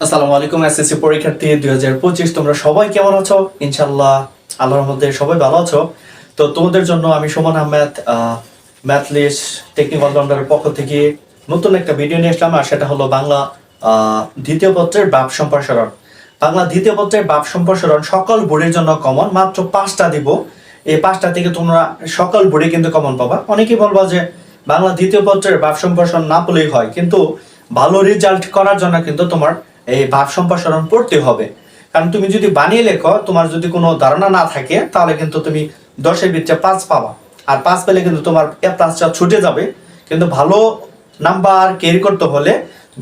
আসসালামু আলাইকুম, এসএসসি পরীক্ষার্থী দুই হাজার পঁচিশ। তোমরা সবাই কেমন আছো? ইনশাল্লাহ আল্লাহর মধ্যে সবাই ভালো আছো। তো তোমাদের জন্য আমি সুমন আহমেদ ম্যাথলিস টেকনিক অলরাউন্ডারের পক্ষ থেকে নতুন একটা ভিডিও নিয়ে আসলাম, আর সেটা হলো বাংলা দ্বিতীয় পত্রের বাপ সম্প্রসারণ। বাংলা দ্বিতীয় পত্রের বাপ সম্প্রসারণ সকল বোর্ডের জন্য কমন মাত্র পাঁচটা দিব। এই পাঁচটা থেকে তোমরা সকল বোর্ডে কিন্তু কমন পাবা। অনেকেই বলবা যে বাংলা দ্বিতীয় পত্রের বাপ সম্প্রসারণ না পড়লেই হয়, কিন্তু ভালো রেজাল্ট করার জন্য কিন্তু তোমার এই ভাব সম্প্রসারণ পড়তে হবে। কারণ তুমি যদি বানিয়ে লেখো, তোমার যদি কোনো ধারণা না থাকে, তাহলে কিন্তু তুমি দশের ভিতরে পাঁচ পাবা। আর পাঁচ পেলে কিন্তু তোমার এ প্লাসটা ছুটে যাবে। কিন্তু ভালো নাম্বার ক্যারি করতে হলে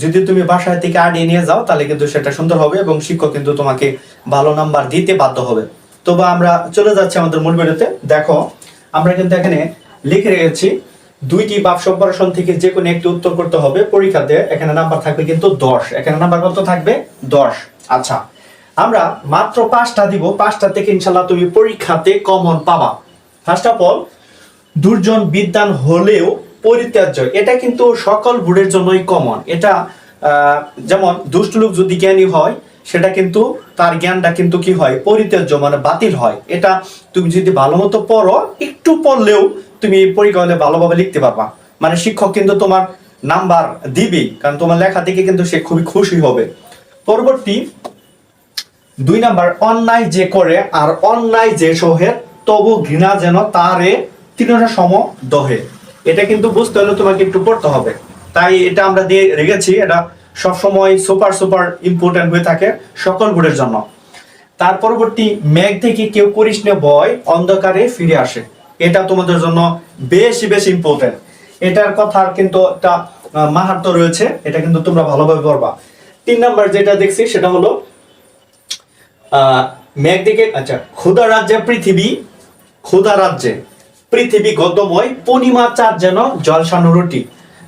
যদি তুমি বাসায় থেকে আড়িয়ে নিয়ে যাও, তাহলে কিন্তু সেটা সুন্দর হবে এবং শিক্ষক কিন্তু তোমাকে ভালো নাম্বার দিতে বাধ্য হবে। তবে আমরা চলে যাচ্ছি আমাদের মূল ভিডিওতে। দেখো, আমরা কিন্তু এখানে লিখে রেখেছি দুইটি বাপ সম্প্রসারণ থেকে যে কোনো একটি উত্তর করতে হবে। পরীক্ষাতে এখানে নাম্বার থাকবে কিন্তু দশ। এখানে নাম্বার কত থাকবে? দশ। আচ্ছা আমরা মাত্র পাঁচটা দিব। পাঁচটা থেকে ইনশাল্লাহ তুমি পরীক্ষাতে কমন পাবা। ফার্স্ট অফ অল দুর্জন বিদ্যান হলেও পরিত্যাজ্য। এটা কিন্তু সকল বোর্ডের জন্যই কমন এটা যেমন দুষ্ট লোক যদি জ্ঞানী হয়, সেটা কিন্তু তার জ্ঞানটা কিন্তু কি হয়? পরিত্যাজ্য মানে বাতিল হয়। এটা তুমি যদি ভালো মতো পড়ো, একটু পড়লেও তুমি পরীক্ষা ভালোভাবে লিখতে পারবা। মানে শিক্ষক কিন্তু তোমার নাম্বার দিবেই কারণ তোমার লেখা দেখে কিন্তু সে খুবই খুশি হবে। পরবর্তী, দুই নাম্বার, অন্যায় যে করে আর অন্যায় যে সহে, তবু ঘৃণা যেন তারে তিনটা সম দহে। এটা কিন্তু বুঝতে হলে তোমাকে একটু পড়তে হবে। তাই এটা আমরা দিয়ে রেখেছি। এটা সবসময় সুপার সুপার ইম্পর্টেন্ট হয়ে থাকে সকল বোর্ডের জন্য। তার পরবর্তী, মেঘ থেকে কেউ করিস ভয়, অন্ধকারে ফিরে আসে। এটা তোমাদের জন্য বেশি বেশি ইম্পর্টেন্ট এটার কথা কিন্তু একটা আহ, মাহাত্ম্য রয়েছে এটা কিন্তু তোমরা ভালোভাবে পড়বা। তিন নাম্বার যেটা দেখছি সেটা হলো আহ, মেঘ দিকে আচ্ছা ক্ষুদা রাজ্যে পৃথিবী ক্ষুদা রাজ্যে পৃথিবী গদ্যময় পূর্ণিমা চাঁদ যেন জলসানো রুটি।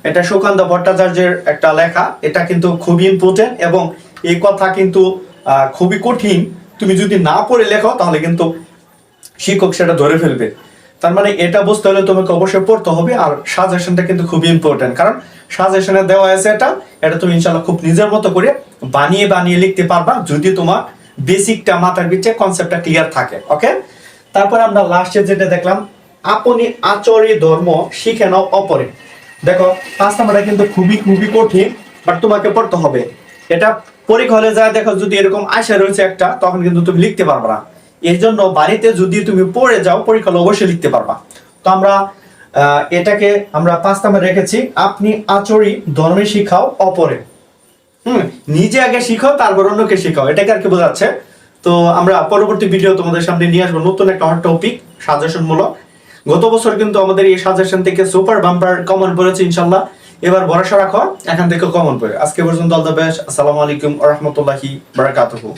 এটা সুকান্ত ভট্টাচার্যের একটা লেখা এটা কিন্তু খুবই ইম্পর্টেন্ট এবং এই কথা কিন্তু খুবই কঠিন। তুমি যদি না পড়ে লেখো তাহলে কিন্তু শিক্ষক সেটা ধরে ফেলবে। তার মানে এটা বুঝতে হলে তোমাকে অবশ্যই পড়তে হবে, আর সাজেশনটা কিন্তু খুবই ইম্পর্টেন্ট কারণ সাজেশনে দেওয়া আছে এটা এটা তুমি ইনশাল্লাহ খুব নিজের মতো করে বানিয়ে বানিয়ে লিখতে পারবা, যদি তোমার বেসিকটা মাথার ভিতরে কনসেপ্টটা ক্লিয়ার থাকে ওকে তারপর আমরা লাস্টে যেটা দেখলাম, আপনি আচরি ধর্ম শিখে নাও অপরে। দেখো, পাঁচ নাম্বারটা কিন্তু খুবই খুবই কঠিন বাট তোমাকে পড়তে হবে। এটা পরীক্ষা হলে যায়, দেখো যদি এরকম আশা রয়েছে একটা, তখন কিন্তু তুমি লিখতে পারবে না। এই জন্য বাড়িতে যদি তুমি পড়ে যাও পরীক্ষা অবশ্যই লিখতে পারবা। তো আমরা এটাকে আমরা পাঁচ নাম্বার রেখেছি। আপনি আচরি ধর্মে শিখাও অপরে। হুম, নিজে আগে শিখাও, তারপর অন্যকে শিখাও। এটাকে আর কি বোঝাচ্ছে? তো আমরা পরবর্তী ভিডিও তোমাদের সামনে নিয়ে আসব। নতুন একটা হট টপিক সাজেশন মূলক গত বছর কিন্তু আমাদের এই সাজেশন থেকে সুপার বাম্পার কমন পড়েছে, ইনশাল্লাহ। এবার ভরসা রাখো, এখান থেকে কমন পড়ে। আজকে পর্যন্ত দ্য বেস্ট আসসালামু আলাইকুম রহমতুল্লাহি বারাকাতুহু।